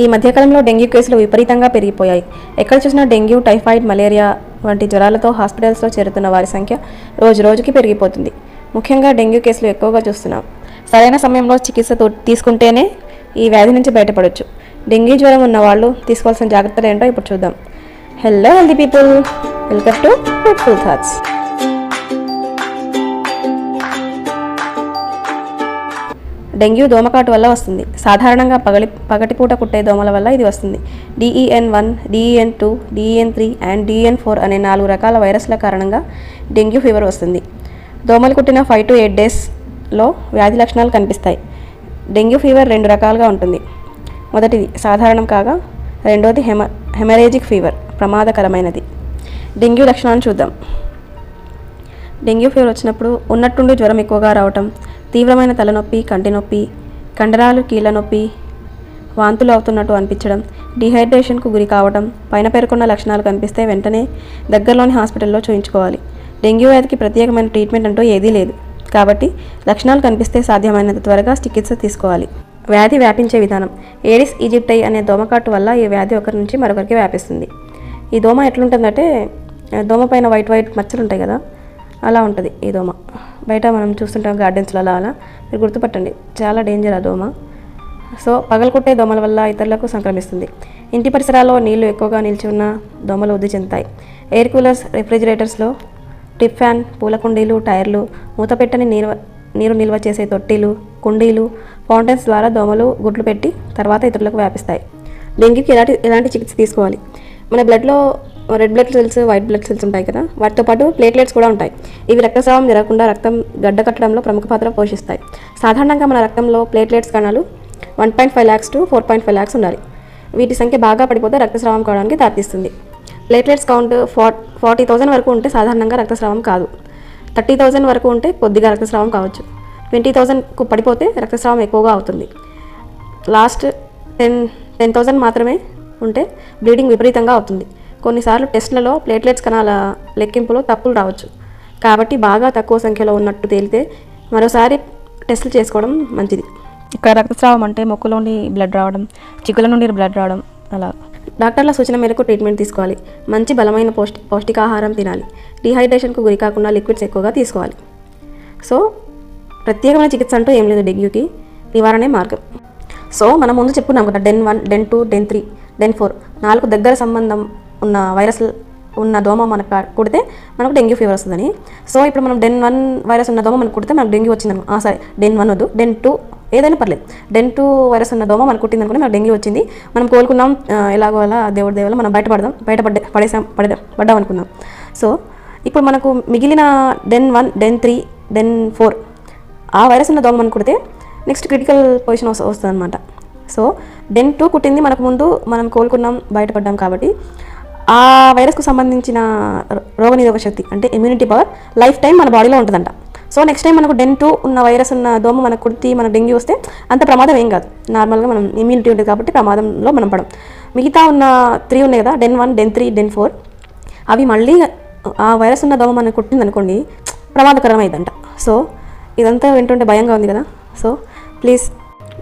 ఈ మధ్యకాలంలో డెంగ్యూ కేసులు విపరీతంగా పెరిగిపోయాయి. ఎక్కడ చూసినా డెంగ్యూ టైఫాయిడ్ మలేరియా వంటి జ్వరాలతో హాస్పిటల్స్లో చేరుతున్న వారి సంఖ్య రోజు రోజుకి పెరిగిపోతుంది. ముఖ్యంగా డెంగ్యూ కేసులు ఎక్కువగా చూస్తున్నాం. సరైన సమయంలో చికిత్స తీసుకుంటేనే ఈ వ్యాధి నుంచి బయటపడవచ్చు డెంగ్యూ జ్వరం ఉన్న వాళ్ళు తీసుకోవాల్సిన జాగ్రత్తలు ఏంటో ఇప్పుడు చూద్దాం. Hello healthy people welcome to two thoughts dengue దోమకాటు వల్ల వస్తుంది. సాధారణంగా పగలి పగటిపూట కుట్టే దోమల వల్ల ఇది వస్తుంది. DEN one DEN two DEN three and DEN four అనే నాలుగు రకాల వైరస్ల కారణంగా డెంగ్యూ ఫీవర్ వస్తుంది. దోమలు కుట్టిన ఫైవ్ టు ఎయిట్ డేస్లో వ్యాధి లక్షణాలు కనిపిస్తాయి. డెంగ్యూ ఫీవర్ రెండు రకాలుగా ఉంటుంది. మొదటిది సాధారణం కాగా రెండోది హెమ హెమరేజిక్ ఫీవర్ ప్రమాదకరమైనది. డెంగ్యూ లక్షణాలను చూద్దాం. డెంగ్యూ ఫీవర్ వచ్చినప్పుడు ఉన్నట్టుండి జ్వరం ఎక్కువగా రావటం తీవ్రమైన తలనొప్పి కంటి నొప్పి కండరాలు కీళ్ళ నొప్పి వాంతులు అవుతున్నట్టు అనిపించడం డిహైడ్రేషన్కు గురి కావడం పైన పేర్కొన్న లక్షణాలు కనిపిస్తే వెంటనే దగ్గరలోని హాస్పిటల్లో చూయించుకోవాలి. డెంగ్యూ వ్యాధికి ప్రత్యేకమైన ట్రీట్మెంట్ అంటూ ఏదీ లేదు. కాబట్టి లక్షణాలు కనిపిస్తే సాధ్యమైనంత త్వరగా చికిత్స తీసుకోవాలి. వ్యాధి వ్యాపించే విధానం. ఏడిస్ ఈజిప్టై అనే దోమకాటు వల్ల ఈ వ్యాధి ఒకరి నుంచి మరొకరికి వ్యాపిస్తుంది. ఈ దోమ ఎట్లుంటుందంటే దోమ పైన వైట్ వైట్ మచ్చలు ఉంటాయి కదా అలా ఉంటుంది ఈ దోమ. బయట మనం చూస్తుంటాం గార్డెన్స్లలో అలా. మీరు గుర్తుపట్టండి. చాలా డేంజర్ ఆ దోమ. సో పగలకొట్టే దోమల వల్ల ఇతరులకు సంక్రమిస్తుంది. ఇంటి పరిసరాల్లో నీళ్ళు ఎక్కువగా నిలిచి ఉన్న దోమలు వృద్ధి చెందుతాయి. ఎయిర్ కూలర్స్ రిఫ్రిజిరేటర్స్లో టిప్ ఫ్యాన్ పూల కుండీలు టైర్లు మూతపెట్టని నీరు నీరు నిల్వ చేసే తొట్టీలు కుండీలు ఫౌంటైన్స్ ద్వారా దోమలు గుడ్లు పెట్టి తర్వాత ఇతరులకు వ్యాపిస్తాయి. డెంగ్యూకి ఎలాంటి ఎలాంటి చికిత్స తీసుకోవాలి? మన బ్లడ్లో red blood cells white blood cells ఉంటాయి కదా? వాటితో పాటు ప్లేట్లెట్స్ కూడా ఉంటాయి. ఇవి రక్తస్రావం జరగకుండా రక్తం గడ్డ కట్టడంలో ప్రముఖ పాత్ర పోషిస్తాయి. సాధారణంగా మన రక్తంలో ప్లేట్లెట్స్ కణాలు one point five lakhs to four point five lakhs ఉండాలి. వీటి సంఖ్య బాగా పడిపోతే రక్తస్రావం కావడానికి దారితీస్తుంది. Platelets count for forty thousand వరకు ఉంటే సాధారణంగా రక్తస్రావం కాదు. థర్టీ థౌసండ్ వరకు ఉంటే కొద్దిగా రక్తస్రావం కావచ్చు. ట్వంటీ థౌసండ్కు పడిపోతే రక్తస్రావం ఎక్కువగా అవుతుంది. లాస్ట్ టెన్ టెన్ థౌసండ్ మాత్రమే ఉంటే బ్లీడింగ్ విపరీతంగా అవుతుంది. కొన్నిసార్లు టెస్ట్లలో ప్లేట్లెట్స్ కణాల లెక్కింపులో తప్పులు రావచ్చు. కాబట్టి బాగా తక్కువ సంఖ్యలో ఉన్నట్టు తేలితే మరోసారి టెస్టులు చేసుకోవడం మంచిది. ఇక్కడ రక్తస్రావం అంటే మొక్కులో నుండి బ్లడ్ రావడం చిక్కుల నుండి బ్లడ్ రావడం అలా. డాక్టర్ల సూచన మేరకు ట్రీట్మెంట్ తీసుకోవాలి. మంచి బలమైన పౌష్టి పౌష్టికాహారం తినాలి. డీహైడ్రేషన్కు గురి కాకుండా లిక్విడ్స్ ఎక్కువగా తీసుకోవాలి. సో ప్రత్యేకమైన చికిత్స అంటూ ఏం లేదు డెంగ్యూకి. నివారణే మార్గం. సో మనం ముందు చెప్పుకున్నాం కదా DEN one DEN two DEN three DEN four. నాలుగు దగ్గర సంబంధం ఉన్న వైరస్ ఉన్న దోమ మనకు కుడితే మనకు డెంగ్యూ ఫీవర్ వస్తుందని. సో ఇప్పుడు మనం డెన్ వన్ వైరస్ ఉన్న దోమ మనకు కుడితే మనకు డెంగ్యూ వచ్చింది ఆ సరే డెన్ వన్ వద్దు డెన్ టూ ఏదైనా పర్లేదు. డెన్ టూ వైరస్ ఉన్న దోమ మనకు కుట్టింది అనుకుంటే మనకు డెంగ్యూ వచ్చింది. మనం కోలుకున్నాం ఎలాగో అలా దేవుడి దేవుల మనం బయటపడదాం బయటపడ్డ పడేసాం పడే పడ్డాం అనుకుందాం. సో ఇప్పుడు మనకు మిగిలిన DEN one DEN three DEN four ఆ వైరస్ ఉన్న దోమ మనకు కుడితే నెక్స్ట్ క్రిటికల్ పొజిషన్ వస్తుంది అనమాట సో డెన్ టూ కుట్టింది మనకు ముందు మనం కోలుకున్నాం బయటపడ్డాం కాబట్టి ఆ వైరస్కు సంబంధించిన రో- రోగనిరోధక శక్తి అంటే ఇమ్యూనిటీ పవర్ లైఫ్ టైం మన బాడీలో ఉంటుందంట. సో నెక్స్ట్ టైం మనకు డెన్ టూ ఉన్న వైరస్ ఉన్న దోమ మనకు కుడితి మన డెంగ్యూ వస్తే అంత ప్రమాదం ఏం కాదు. నార్మల్గా మనం ఇమ్యూనిటీ ఉంటుంది కాబట్టి ప్రమాదంలో మనం పడం. మిగతా ఉన్న త్రీ ఉన్నాయి కదా DEN one DEN three DEN four అవి మళ్ళీ ఆ వైరస్ ఉన్న దోమ మనకు కుట్టింది అనుకోండి ప్రమాదకరమైందంట. సో ఇదంతా వింటుంటే భయంగా ఉంది కదా. సో ప్లీజ్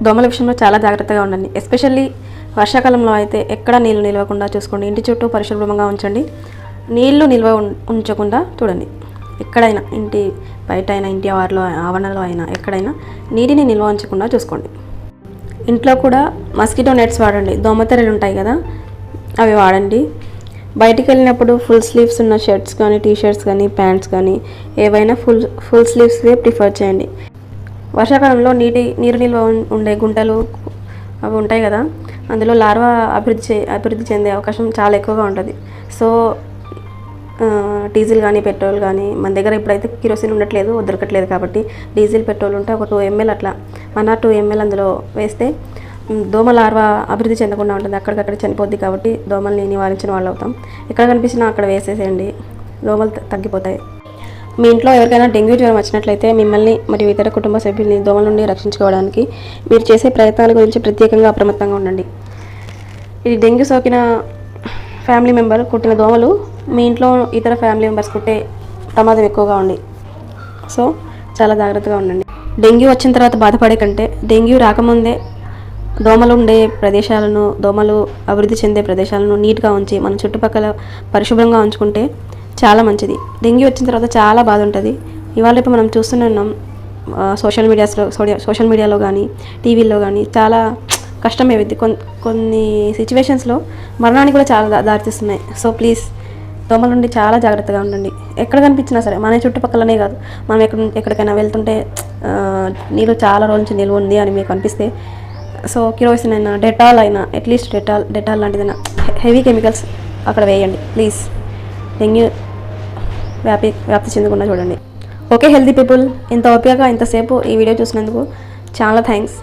దోమల విషయంలో చాలా జాగ్రత్తగా ఉండండి. ఎస్పెషల్లీ వర్షాకాలంలో అయితే ఎక్కడ నీళ్ళు నిలవకుండా చూసుకోండి. ఇంటి చుట్టూ పరిశుభ్రంగా ఉంచండి. నీళ్ళు నిల్వ ఉం- ఉంచకుండా చూడండి. ఎక్కడైనా ఇంటి బయట అయినా ఇంటి ఆవరణలో ఆవరణలో అయినా ఎక్కడైనా నీటిని నిల్వ ఉంచకుండా చూసుకోండి. ఇంట్లో కూడా మస్కిటో నెట్స్ వాడండి. దోమతెరలు ఉంటాయి కదా అవి వాడండి. బయటికి వెళ్ళినప్పుడు ఫుల్ స్లీవ్స్ ఉన్న షర్ట్స్ కానీ టీ షర్ట్స్ కానీ ప్యాంట్స్ కానీ ఏవైనా ఫుల్ ఫుల్ స్లీవ్స్వే ప్రిఫర్ చేయండి. వర్షాకాలంలో నీటి నీరు నిల్వ ఉం- ఉండే గుంటలు అవి ఉంటాయి కదా అందులో లార్వా అభివృద్ధి చే అభివృద్ధి చెందే అవకాశం చాలా ఎక్కువగా ఉంటుంది. సో డీజిల్ కానీ పెట్రోల్ కానీ మన దగ్గర ఇప్పుడైతే కిరోసిన్ ఉండట్లేదు దొరకట్లేదు కాబట్టి డీజిల్ పెట్రోల్ ఉంటే ఒక టూ ఎంఎల్ అట్లా. వన్ ఆర్ టూ ఎంఎల్ అందులో వేస్తే దోమ లార్వా అభివృద్ధి చెందకుండా ఉంటుంది. అక్కడికక్కడ చనిపోద్ది కాబట్టి దోమల్ని నివారించిన వాళ్ళు అవుతాం ఎక్కడ కనిపించినా అక్కడ వేసేసేయండి. దోమలు తగ్గిపోతాయి. మీ ఇంట్లో ఎవరికైనా డెంగ్యూ జ్వరం వచ్చినట్లయితే మిమ్మల్ని మరియు ఇతర కుటుంబ సభ్యుల్ని దోమల నుండి రక్షించుకోవడానికి మీరు చేసే ప్రయత్నాల గురించి ప్రత్యేకంగా అప్రమత్తంగా ఉండండి. ఇది డెంగ్యూ సోకిన ఫ్యామిలీ మెంబర్ కుట్టిన దోమలు. మీ ఇంట్లో ఇతర ఫ్యామిలీ మెంబర్స్ కుట్టే ప్రమాదం ఎక్కువగా ఉంది. సో చాలా జాగ్రత్తగా ఉండండి. డెంగ్యూ వచ్చిన తర్వాత బాధపడే కంటే డెంగ్యూ రాకముందే దోమలు ఉండే ప్రదేశాలను దోమలు అభివృద్ధి చెందే ప్రదేశాలను నీట్గా ఉంచి మన చుట్టుపక్కల పరిశుభ్రంగా ఉంచుకుంటే చాలా మంచిది. డెంగ్యూ వచ్చిన తర్వాత చాలా బాధ ఉంటుంది. ఇవాళ రేపు మనం చూస్తూనే ఉన్నాం సోషల్ మీడియాస్లో సోడియా- సోషల్ మీడియాలో కానీ టీవీల్లో కానీ చాలా కష్టమేవిద్ది కొన్ కొన్ని సిచ్యువేషన్స్లో మరణానికి కూడా చాలా దారితీస్తున్నాయి. సో ప్లీజ్ దోమల నుండి చాలా జాగ్రత్తగా ఉండండి. ఎక్కడ కనిపించినా సరే మన చుట్టుపక్కలనే కాదు మనం ఎక్కడ ఎక్కడికైనా వెళ్తుంటే నీళ్ళు చాలా రోజుల నుంచి నిల్వ ఉంది అని మీకు అనిపిస్తే సో కిరోసిన్ అయినా డెటాల్ అయినా అట్లీస్ట్ డెటాల్ డెటాల్ లాంటిదైనా హెవీ కెమికల్స్ అక్కడ వేయండి ప్లీజ్ డెంగ్యూ వ్యాపి వ్యాప్తి చెందకుండా చూడండి. ఓకే హెల్తీ పీపుల్ ఇంత ఓపికగా ఇంతసేపు ఈ వీడియో చూసినందుకు చాలా థ్యాంక్స్.